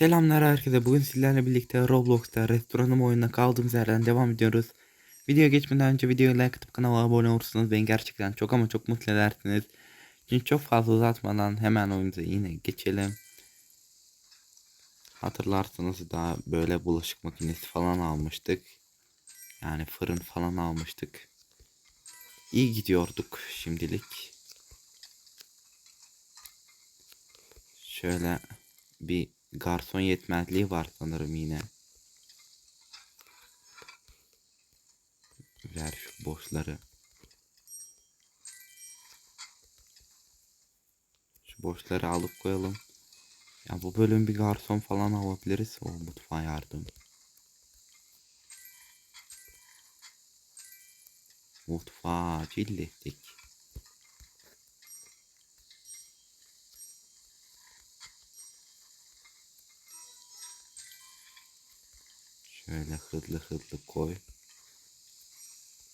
Selamlar herkese. Bugün sizlerle birlikte Roblox'ta restoranım oyununa kaldığımız yerden devam ediyoruz. Videoya geçmeden önce videoyu like atıp kanala abone olursanız beni gerçekten çok ama çok mutlu edersiniz. Şimdi çok fazla uzatmadan hemen oyunumuza yine geçelim. Hatırlarsanız daha böyle bulaşık makinesi falan almıştık. Yani fırın falan almıştık. İyi gidiyorduk şimdilik. Şöyle bir garson yetmezliği var sanırım yine. Ver şu boşları. Şu boşları alıp koyalım. Ya bu bölüm bir garson falan alabiliriz. O mutfağa yardım. Mutfağa cillettik. Şöyle hızlı hızlı koy.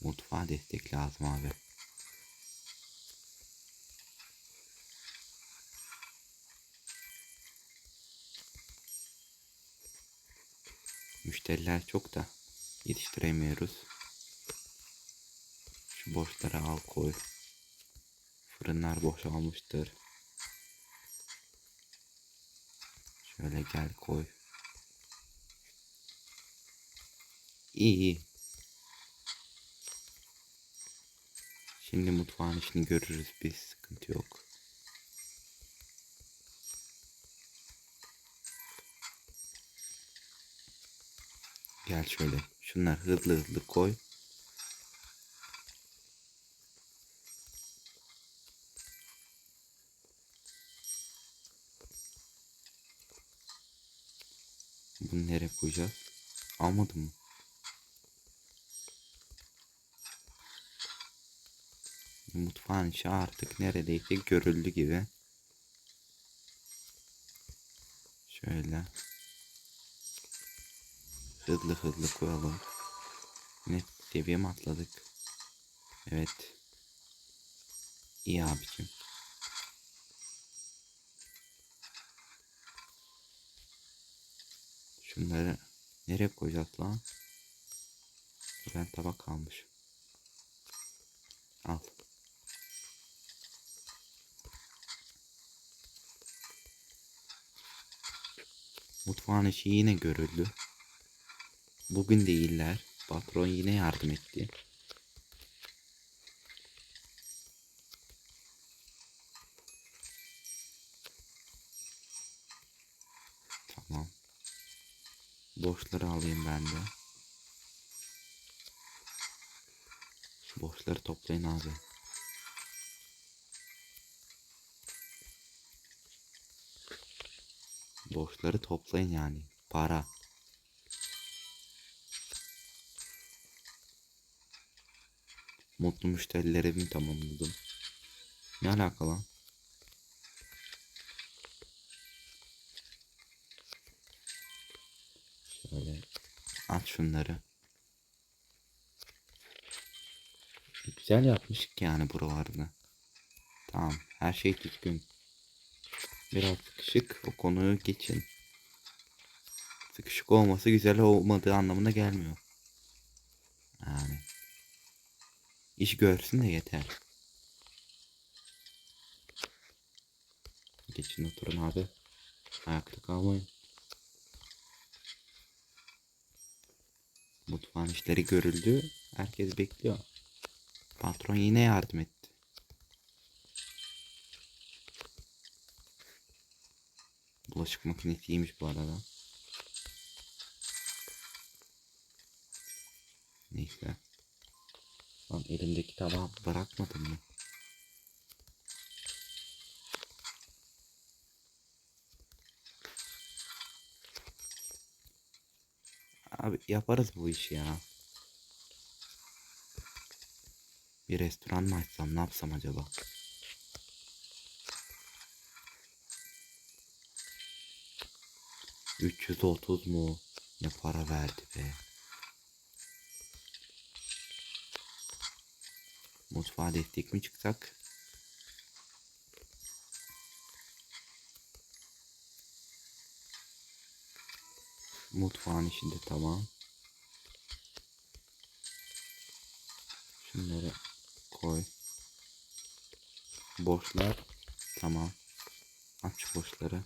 Mutfağa destek lazım abi. Müşteriler çok da yetiştiremiyoruz. Şu boşları al koy. Fırınlar boşalmıştır. Şöyle gel koy. İyi iyi. Şimdi mutfağın işini görürüz biz. Sıkıntı yok. Gel şöyle. Şunlar hızlı hızlı koy. Bunu nereye koyacağız? Almadım mı? Mutfağın içi artık neredeyse görüldü gibi. Şöyle. Hızlı hızlı koyalım. Ne seviye mi atladık? Evet. İyi abicim. Şunları nereye koyacağız lan? Ben tabak almış. Al. Mutfağın işi yine görüldü. Bugün değiller. Patron yine yardım etti. Tamam. Boşları alayım ben de. Şu boşları toplayın abi. Boşları toplayın yani. Para. Mutlu müşterilerimi tamamladım. Ne alaka lan? Şöyle at şunları. Güzel yapmıştık yani buralarda. Tamam her şey düzgün. Biraz sıkışık o konuyu geçin. Sıkışık olması güzel olmadığı anlamına gelmiyor. Yani. İş görsün de yeter. Geçin oturun abi. Ayakta kalmayın. Mutfağın işleri görüldü. Herkes bekliyor. Patron yine yardım etti. Bulaşık makinesi iyiymiş bu arada. Neyse. Lan elimdeki tabağı bırakmadım mı? Abi yaparız bu işi ya. Bir restoran mı açsam ne yapsam acaba? Üç yüz otuz mu? Ne para verdi be? Mutfağa destek mi çıksak? Mutfağın içinde tamam. Şunları koy. Boşlar. Tamam. Aç boşları.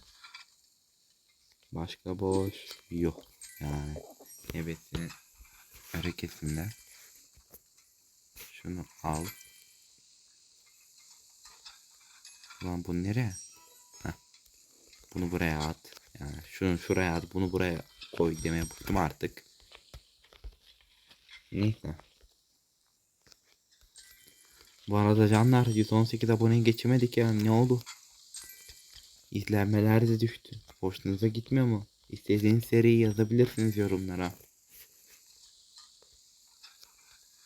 Başka boş yok. Yani hevesinin hareketinde. Şunu al. Lan bu nereye? Heh. Bunu buraya at. Yani şunu şuraya at, bunu buraya koy demeye bıktım artık. Neyse. Bu arada canlar 118 aboneye geçemedik ya. Ne oldu? İzlenmeler de düştü. Hoşunuza gitmiyor mu? İstediğiniz seriyi yazabilirsiniz yorumlara.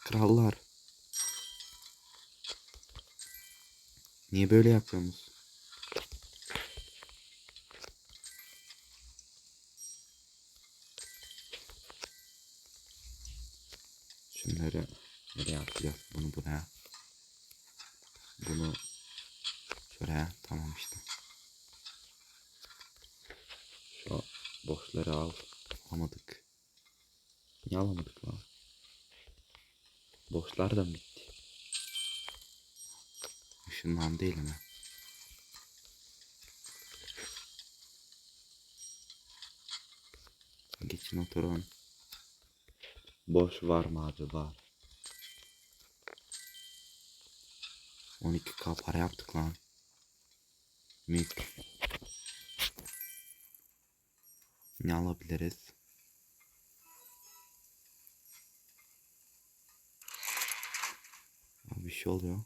Krallar. Niye böyle yapıyorsunuz? Şunları nereye atacağız? Bunu buraya. Bunu şuraya. Tamam işte. Şu boşları al. Alamadık. Niye alamadık lan? Boşlar da mı bitti? Işınlandı elime. Geçin oturun. Boş var mı abi var. 12k para yaptık lan. Mük. Ne alabiliriz? Abi bir şey oluyor.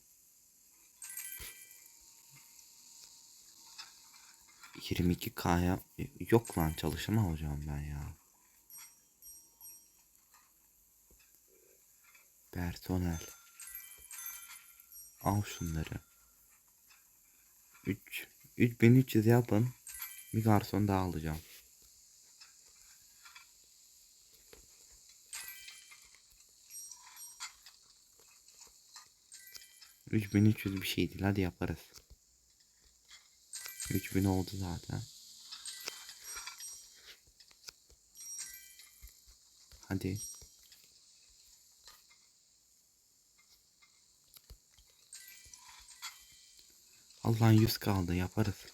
22k'ya yok lan çalışan alacağım ben ya. Personel. Al şunları. 3 3300 yapın. Bir garson daha alacağım. Üç bin üç yüz bir şey değil hadi yaparız. 3000 oldu zaten. Hadi. Allah'ın 100 kaldı yaparız.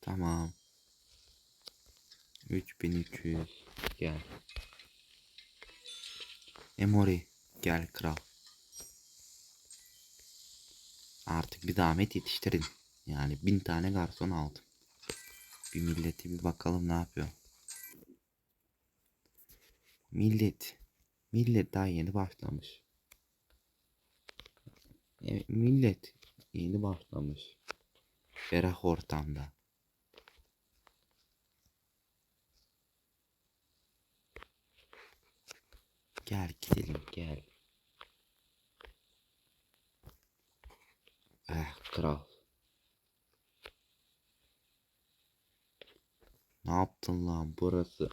Tamam. 3300 gel. Emori gel kral. Artık bir zahmet yetiştirin. Yani bin tane garson aldım. Bir milleti bir bakalım ne yapıyor. Millet. Millet daha yeni başlamış. Evet, millet yeni başlamış. Ferah ortamda. Gel gidelim gel. Eh kral. Ne yaptın lan burası?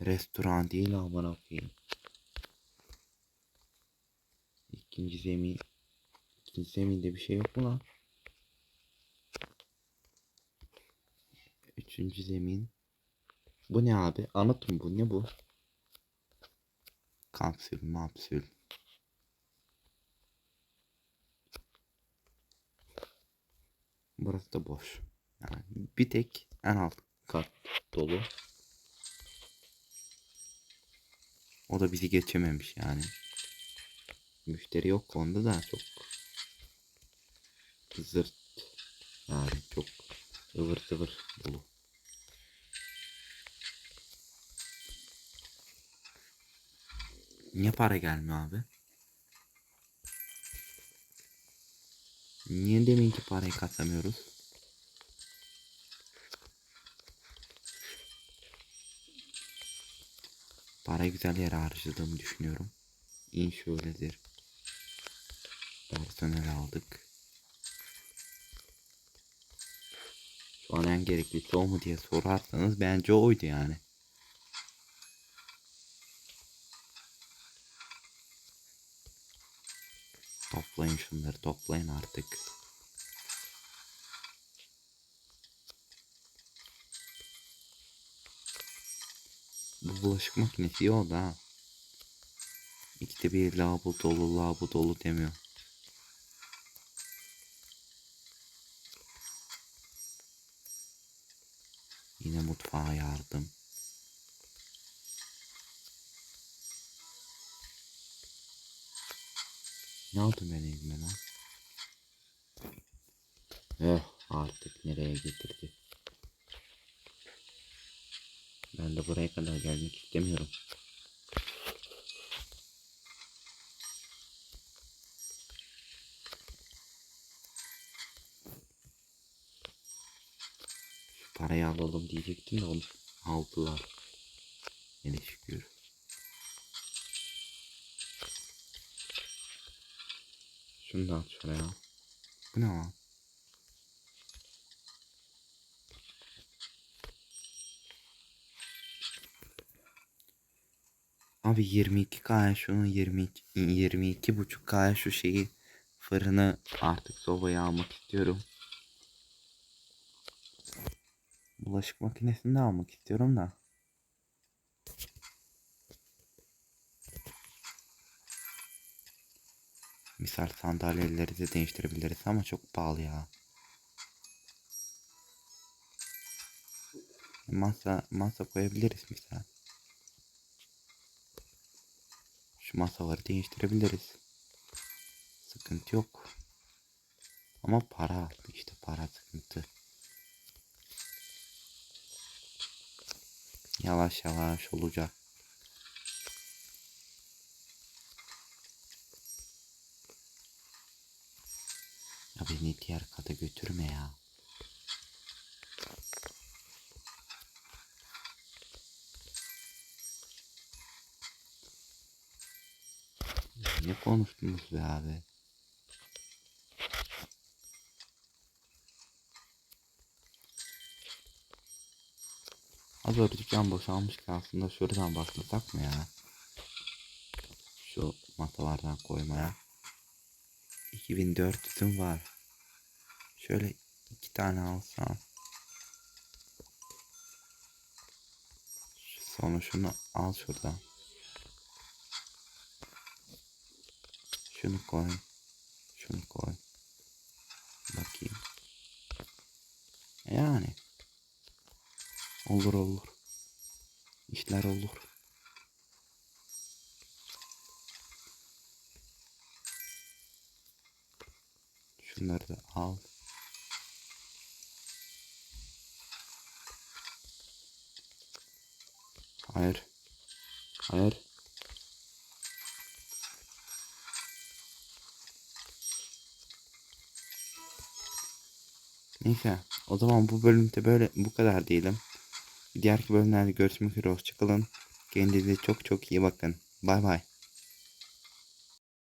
Restoran değil amına koyayım. İkinci zemin. İkinci zeminde bir şey yok mu lan? Üçüncü zemin. Bu ne abi? Anlatın bu ne bu? Kapsül mapsül. Burası da boş. Yani bir tek en alt kat dolu. O da bizi geçememiş yani. Müşteri yok onda da çok zırt yani çok ıvır zıvır dolu. Niye para gelmiyor abi? Niye demin ki parayı kasamıyoruz? Parayı güzel yere harcadığımı düşünüyorum. İnş öyledir. Personel aldık. Şu an en gereklisi o mu diye sorarsanız bence oydu yani. Toplayın şunları toplayın artık. Bu bulaşık makinesi iyi oldu ha. İkide bir labu dolu labu dolu demiyor. Eh artık nereye getirdi? Ben de buraya kadar gelmek istemiyorum. Şu parayı alalım diyecektim de onu aldılar. Hele şükür. Şunu da at şuraya. Bu ne lan? Abi 22K'ya şunu 22 22 buçuk K'ya şu şeyi fırını artık sobaya almak istiyorum. Bulaşık makinesini de almak istiyorum da. Misal sandalyeleri de değiştirebiliriz ama çok pahalı ya. Masa masa koyabiliriz misal. Şu masaları değiştirebiliriz. Sıkıntı yok. Ama para işte para sıkıntı. Yavaş yavaş olacak. Ya beni diğer kata götürme ya. Ne konuştunuz be abi? Az önce dükkan boşalmış ki aslında şuradan başlasak mı ya? Şu masalardan koymaya. 2400'üm var. Şöyle iki tane alsam. Sonra şunu al şuradan. Şunu koy. Şunu koy. Bakayım. Yani. Olur olur. İşler olur. Şunları da al. Hayır. Hayır. Neyse. O zaman bu bölümde böyle bu kadar diyelim. Diğer bölümlerde görüşmek üzere. Hoşçakalın. Kendinize çok çok iyi bakın. Bay bay.